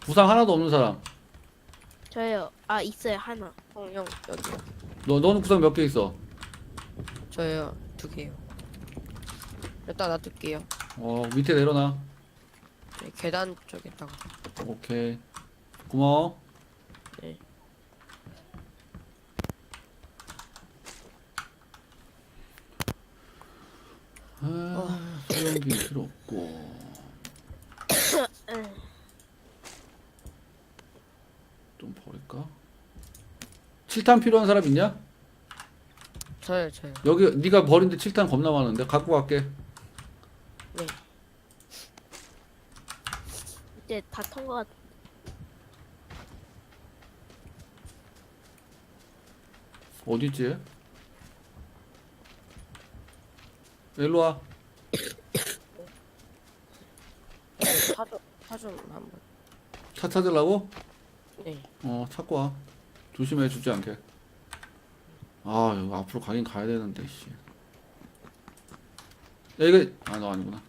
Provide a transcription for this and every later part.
부상 하나도 없는 사람. 저요. 아 있어요 하나. 형, 형 여기요. 너 너는 부상 몇 개 있어? 저요 두 개요. 일단 놔둘게요. 어 밑에 내려놔. 네, 계단 쪽에다가. 오케이. 고마워. 네. 아, 소형기 필요 없고. 좀 버릴까? 칠탄 필요한 사람 있냐? 저요 저요. 여기 네가 버린데 칠탄 겁나 많은데 갖고 갈게. 네. 이제 다턴것 같. 어디 있지? 일로 와. 차좀 차좀 한번. 차 찾으려고? 네. 어 찾고 와. 조심해 주지 않게. 아 여기 앞으로 가긴 가야 되는데 씨. 야 이거 아너 아니구나.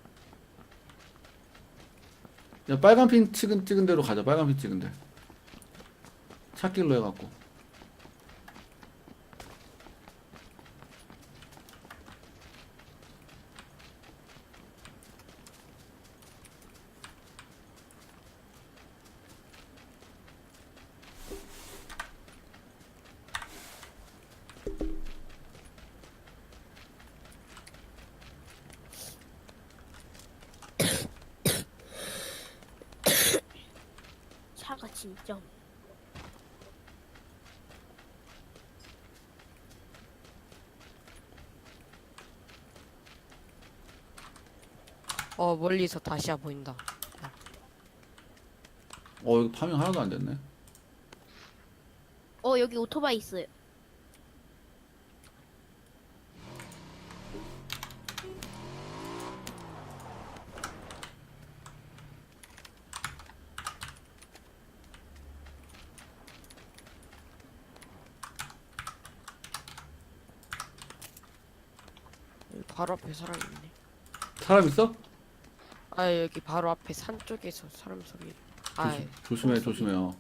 야 빨간 핀 찍은 찍은 대로 가자. 빨간 핀 찍은 데. 찾길로 해갖고. 차가 진짜. 어 멀리서 다시야 보인다. 어 여기 파밍 하나도 안 됐네. 어 여기 오토바이 있어요. 바로 앞에 사람 있네. 사람 있어? 아 여기 바로 앞에 산 쪽에서 사람 소리. 아 조심, 조심해 조심해. 어.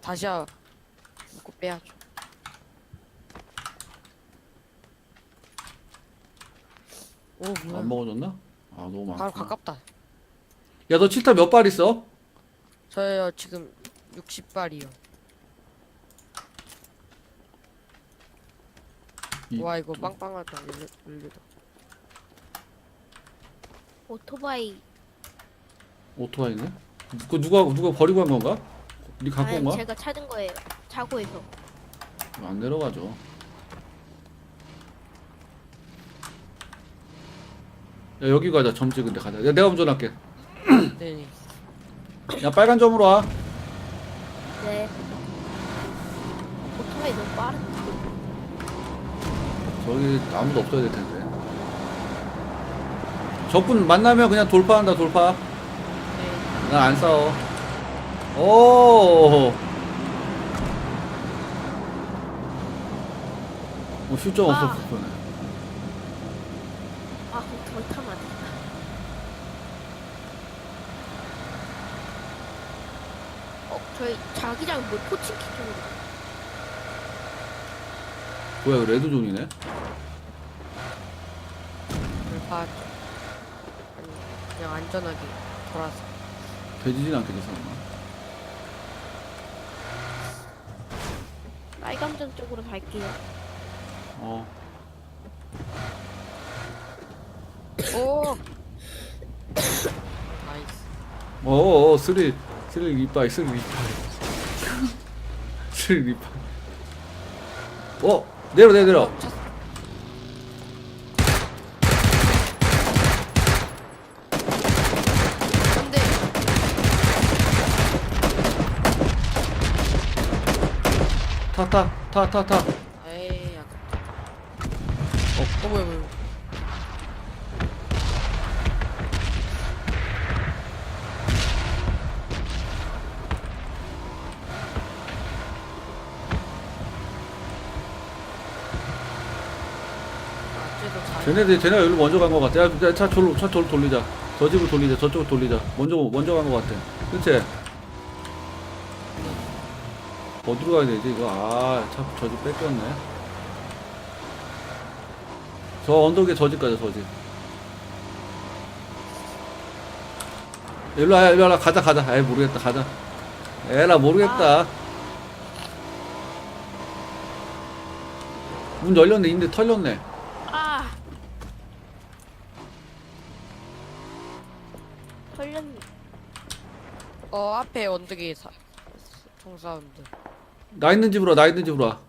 다시야 먹고 빼야죠. 오 뭐야? 안 먹어줬나? 아 너무 많아. 바로 가깝다. 야너 칠탄 몇발 있어? 저요 지금 60발이요. 와 이거 빵빵하다 열려다. 오토바이. 오토바이네? 그 누가 누가 버리고 간 건가? 니 갖고 온 아니 거야? 제가 찾은 거예요. 차고에서. 안 내려가죠. 야 여기 가자 점 찍은데 가자. 야 내가 운전할게. 네네. 야 빨간 점으로 와. 네. 오토바이 너무 빠른데. 저기 아무도 없어야 될 텐데. 적군 만나면 그냥 돌파한다 돌파. 네. 난안 싸워. 오. 뭐 실점 아. 없어 그거네. 아 타면 안 된다. 어 저희 자기장 뭐 포칭키 쪽으로. 뭐야 이거 레드존이네? 불파 아니 그냥 안전하게 돌아서 되지진 않겠지 설마. 빨감전 쪽으로 갈게요. 어. 오 나이스 어어 스릴 스릴 이빠이 스릴 이빠이 스릴 이빠이 어 내려 내려 내려. 안돼 타타 타 타타 에이 아깝다 어, 어 뭐야 뭐야 아 쟤도 잘. 쟤네들 쟤네가 여기로 먼저 간 것 같아. 야차 저로 차 저로 돌리자. 저 집으로 돌리자. 저쪽으로 돌리자. 먼저 먼저 간 것 같아. 그치? 어디로 가야 되지 이거? 아참 저집 뺏겼네. 저 언덕에 저 집 가자 저 집. 일로 와 일로 와 가자 가자. 에이 모르겠다. 가자. 에라 모르겠다. 문 열렸네. 인데 털렸네 아 털렸니 어 앞에 언덕에 사... 총 사운드. 나 있는 집으로 와, 나 있는 집으로 와.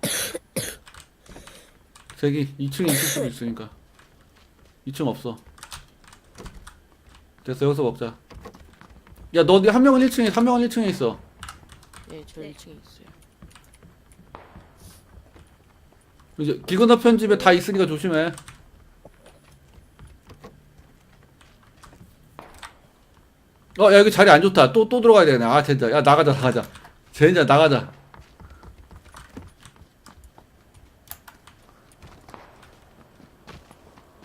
저기 2층에 있을 수도 있으니까. 2층 없어. 됐어 여기서 먹자. 야너 한 명은 1층에 한 명은 1층에 있어. 예저 네. 1층에 있어요 이제 길 건너 편집에 다 있으니까 조심해. 어 야 여기 자리 안 좋다. 또 또 들어가야 되네. 아 진짜 야 나가자 나가자. 젠장 나가자.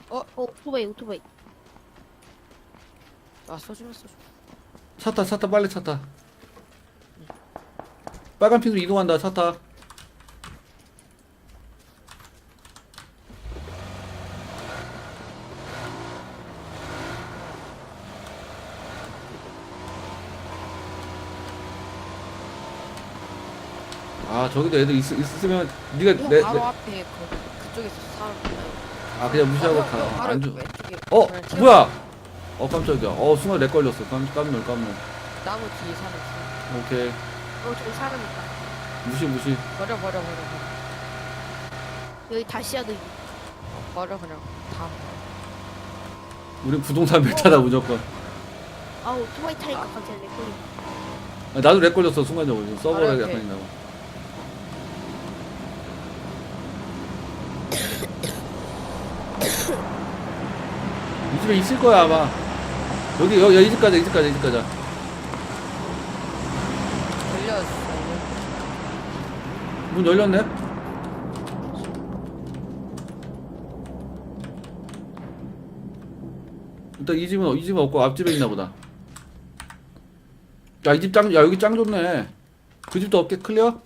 어 오토바이 오토바이. 아 쏘지마 쏘지마 차타 차 타. 빨리 차 타. 빨간 핀으로 이동한다 차 타 아 저기도 애들 있, 있으면 네가 형 내, 바로 내, 앞에 그, 그쪽에서 사람 아 그냥 무시하고 바로 줘. 왼쪽에 어 그냥 뭐야? 어 깜짝이야. 어 순간 렉 걸렸어. 깜, 깜놀 깜놀. 나무 뒤에 사람 있어. 오케이. 어 저기 사람 있다. 무시 무시. 버려 버려 버려 버려. 여기 다시아도 있 어, 버려 그냥 다. 우린 부동산 메타다 무조건. 아 오토바이 타니까 갑자기 렉 걸리 아, 나도 렉 걸렸어 순간적으로. 지금 아, 오케이. 약간 있나봐 집에 있을 거야 아마. 여기 여기 이 집 가자 이 집 가자 이 집 가자 걸렸어 문 열렸네? 일단 이 집은 이 집은 없고 앞집에 있나 보다. 야 이 집 짱 야 여기 짱 좋네. 그 집도 없게 클리어?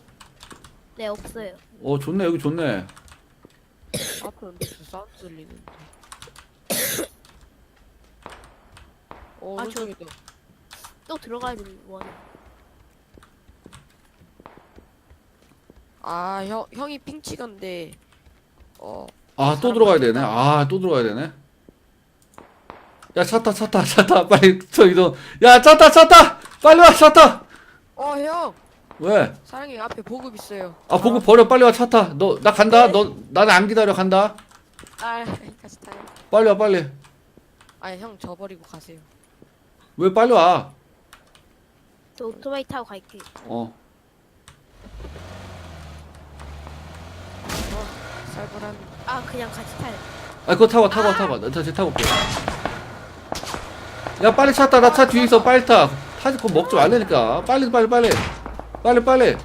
네 없어요. 어 좋네 여기 좋네. 앞에 언덕에서 사운드 들리는데 어 아, 저- 오른쪽에도 또 들어가야 되는 원아 형, 형이 핑 찍은데 어. 아 또 들어가야 되네? 아 또 들어가야 되네? 야 차 타 차 타 차 타 빨리 저 이동 야 차 타 차 타! 빨리 와 차 타! 어, 형! 왜? 사랑이 앞에 보급 있어요. 아 보고 버려 빨리 와 차 타! 너 나 간다. 너 나는 안 기다려 간다. 아, 같이 타요. 빨리 와 빨리. 아니, 형 저 버리고 가세요. 왜 빨리 와? 저 오토바이 타고 갈게. 어. 쌀벌한. 아 그냥 같이 타요. 아 그거 타고 와, 타고 와, 타고. 와. 나 다시 타고 올게. 야 빨리 찼다 나차 뒤에 있어. 빨리 타. 타지 그거 먹지 말라니까. 빨리 빨리 빨리. 빨리 빨리.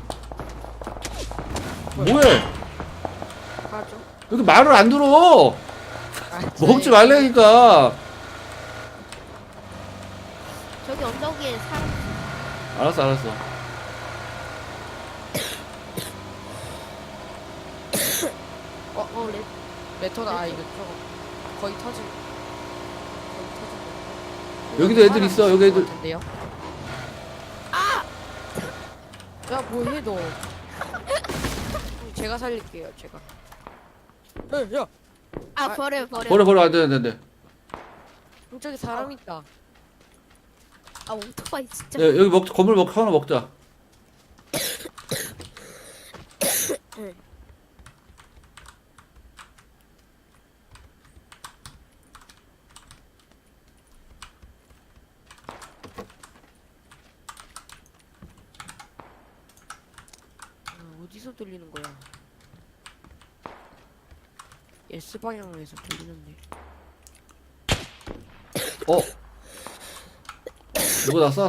뭐해? 가죠. 여기 말을 안 들어? 아, 먹지 말라니까 저기 언덕 위에 사람 알았어 알았어 어, 어, 렉. 레터다. 아, 이거 저거. 거의 터질. 거의 터질. 여기도 애들 있어, 여기 애들. 같은데요? 아! 야, 뭐해, 너. 제가 살릴게요, 제가. 에, 야! 아, 아, 버려, 버려. 버려 버려 안돼 안돼 저기 사람 있다. 아, 오토바이 진짜. 야, 여기 먹 건물 먹 하나 먹자 응. 아, 어디서 들리는 거야? S 방향에서 들리는데. 어 누가 나 쐈어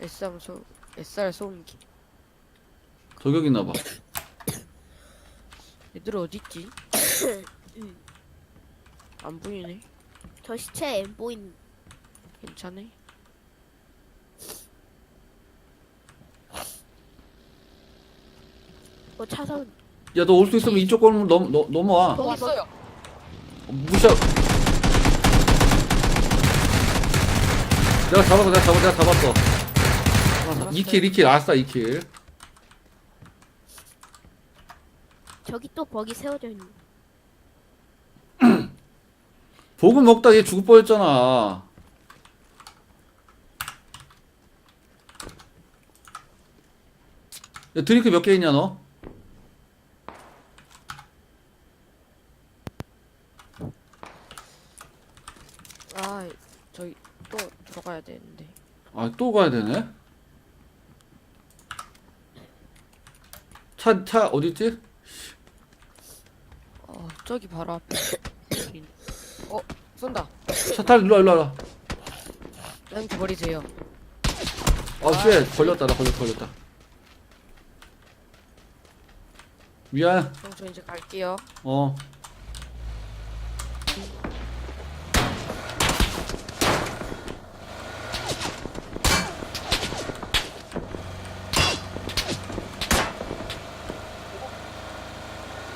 SR 소 SR 소음기. 저격 있나봐 얘들 어디 있지? 응. 안 보이네. 저 시체 엠 보인. 괜찮네. 어 차선 야 너 올 수 있으면 이쪽 걸으면 넘, 넘, 넘어와 거기 왔어요. 어, 무시하 내가 잡았어 내가 잡았어 내가 잡았어 잡았어요. 2킬 2킬 아싸 2킬 저기 또 버기 세워져 있는. 보금 먹다 얘 죽을 뻔했잖아 야 드링크 몇 개 있냐 너? 아, 저희 또 들어가야 되는데. 아 또 가야 되네 차 차 어딨지? 어, 저기 바로 앞에. 어, 쏜다. 차탈 일로와 일로와 여기 버리세요. 아 쉣 걸렸다 나 걸렸다 걸렸다 미안 형, 저 이제 갈게요. 어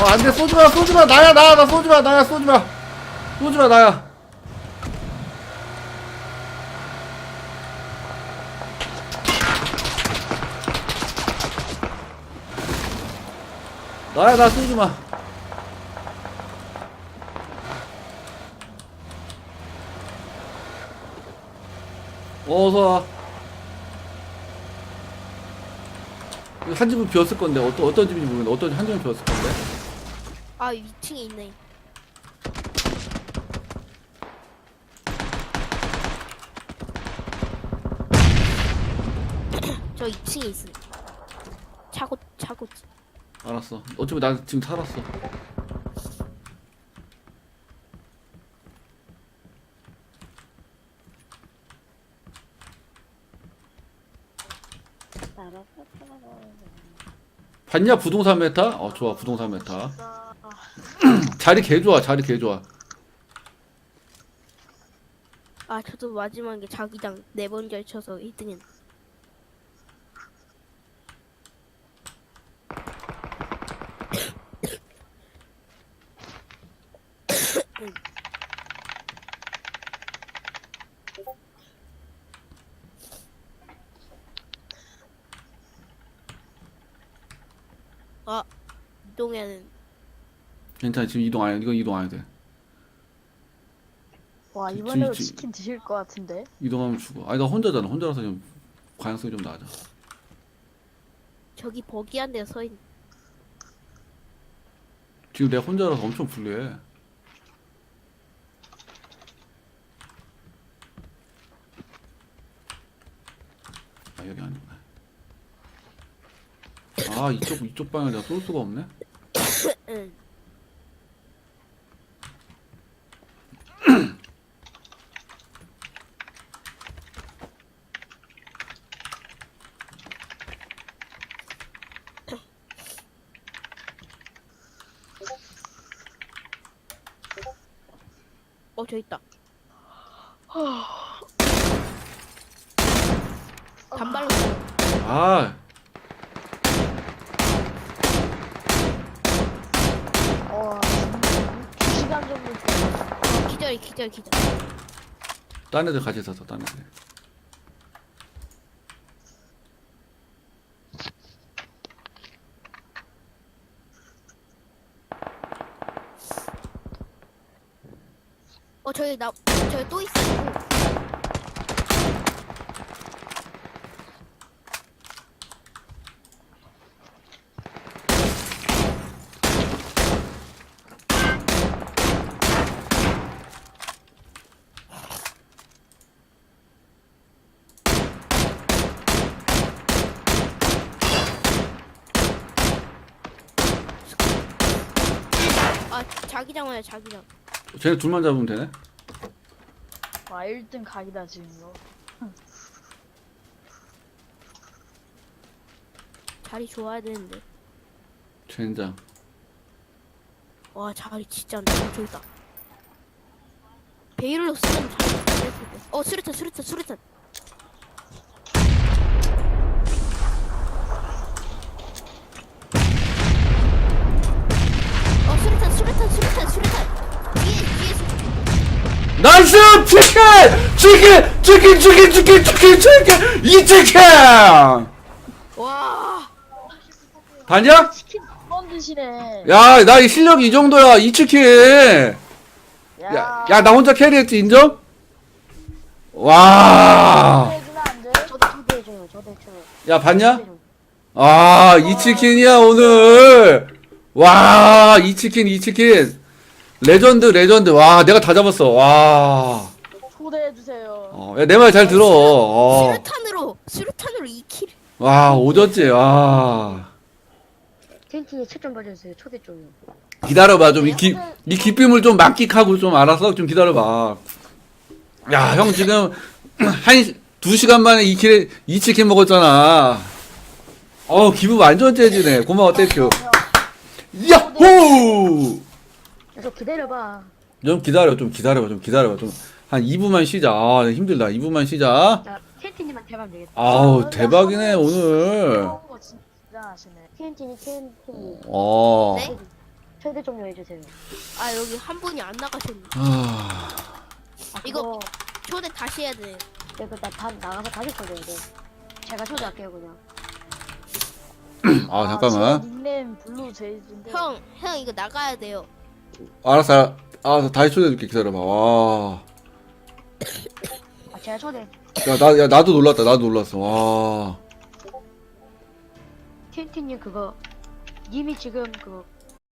어, 안 돼, 쏘지 마, 쏘지 마, 나야, 나야, 나 쏘지 마, 나야, 쏘지 마. 쏘지 마, 나야. 나야, 나 쏘지 마. 어서 와. 이거 한 집은 비었을 건데, 어떤, 어떤 집인지 모르겠는데, 어떤, 한 집은 비었을 건데. 아 2층에 있네. 저 2층에 있어. 차고 차고. 알았어. 어차피 나 지금 살았어. 봤냐 부동산 메타? 어 좋아 부동산 메타. 자리 개 좋아 자리 개 좋아. 아 저도 마지막에 자기장 네 번 걸쳐서 1등은. 아 이동에는 괜찮아 지금 이동 안 해. 이건 이동 안 해도 돼. 와 지- 이번에도 지- 치킨 드실 것 같은데 이동하면 죽어. 아니 나 혼자잖아. 혼자라서 좀 가능성이 좀 낮아. 저기 버기 한 대 서 있. 지금 내가 혼자라서 엄청 불리해. 아 여기 아니구나. 아 이쪽 이쪽 방을 내가 쏠 수가 없네. 응. 어, 저 있다. 단발로 쏘요. 아와두 시간 정도 어, 기절, 기절, 기절. 딴 애들 같이 있었어 딴 애들. 어 저기 나 저기 또 있어. 아, 자기장 와요 자기장. 쟤네 둘만 잡으면 되네? 와 1등 각이다 지금 이거. 자리 좋아야 되는데. 젠장 와 자리 진짜 너무 좋다. 베일로 쓰면 자리 잘했을 때. 어 수류탄 수류탄 수류탄. 나이스 치킨 치킨 치킨 치킨 치킨 치킨 치킨 이 치킨 와. 봤냐? 치킨 두번 드시네. 야 나 이 실력 이 정도야 이 치킨 야. 야 나 혼자 캐리했지 인정? 와 해주면 안 돼? 저도 초대해줘요. 저도 저. 야 봤냐? 아, 이 치킨이야, 오늘. 와, 이 치킨, 이 치킨. 레전드, 레전드. 와, 내가 다 잡았어. 와. 초대해 주세요. 어, 야, 내말 잘 들어. 어. 수류탄으로 수류탄으로 2킬. 와, 오졌지. 와. 텐트에 책좀 봐주세요. 초대 좀요. 기다려봐. 좀, 이 기, 이 기쁨을 좀 만끽하고 좀 알았어? 좀 기다려봐. 야, 형 지금, 한, 두 시간 만에 이 킬, 이 치킨 먹었잖아. 어, 기분 완전 째지네. 고마워, 땡큐. 야호! 저 기다려봐. 좀 기다려, 좀 기다려봐, 좀 기다려봐, 좀. 한 2부만 쉬자. 아, 힘들다. 2부만 쉬자. 나 텐트님한테 하면 되겠다. 아우, 대박이네, 오늘. 거 진짜 하시네. 텐트님 텐트님 어. 네? 초대 좀요 해주세요. 아 여기 한 분이 안 나가셨네. 아, 아, 이거- 초대 다시 해야 돼. 내가 나 나가서 다시 초대해야 돼. 제가 초대할게요 그냥. 아, 잠깐만. 제 닉네임 블루 제이즈인데. 형, 형 이거 나가야 돼요. 알았어, 알았어. 다시 초대해줄게. 기다려봐. 와. 아 제가 초대. 야, 나, 야, 나도 놀랐다. 나도 놀랐어. 와. 텐트님 그거 님이 지금 그